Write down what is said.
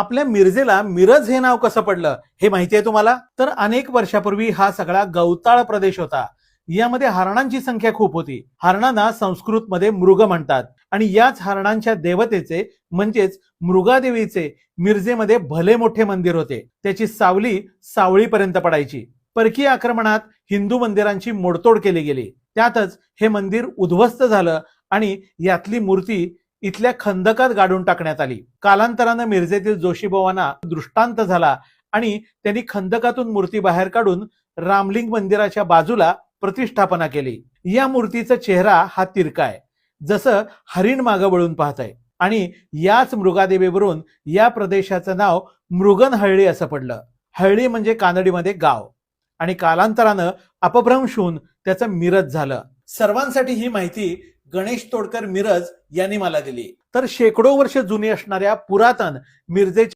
आपल्या मिरजेला मिरज हे नाव कसं पडलं हे माहिती आहे तुम्हाला? तर अनेक वर्षापूर्वी हा सगळा गवताळ प्रदेश होता. यामध्ये हरणांची संख्या खूप होती. हरणांना संस्कृत मध्ये मृग म्हणतात. आणि याच हरणांच्या देवतेचे म्हणजेच मृगादेवीचे मिरजेमध्ये भले मोठे मंदिर होते. त्याची सावली सावळीपर्यंत पडायची. परकीय आक्रमणात हिंदू मंदिरांची मोडतोड केली गेली. त्यातच हे मंदिर उद्ध्वस्त झालं आणि यातली मूर्ती इथल्या खंदकात गाडून टाकण्यात आली. कालांतरानं मिरजेतील जोशीबावांना दृष्टांत झाला आणि त्यांनी खंदकातून मूर्ती बाहेर काढून रामलिंग मंदिराच्या बाजूला प्रतिष्ठापना केली. या मूर्तीचा चेहरा हा तिरका आहे. जसं हरिण मागं वळून पाहत आहे आणि याच मृगादेवीवरून या प्रदेशाचं नाव मृगनहळ्ळी असं पडलं. हळ्ळी म्हणजे कानडीमध्ये गाव. आणि कालांतरानं अपभ्रंश होऊन त्याचं मिरज झालं. सर्वांसाठी ही माहिती गणेश तोडकर मिरज यांनी मला दिली. तर शेकडो वर्ष जुनी असणाऱ्या पुरातन मिरजेच्या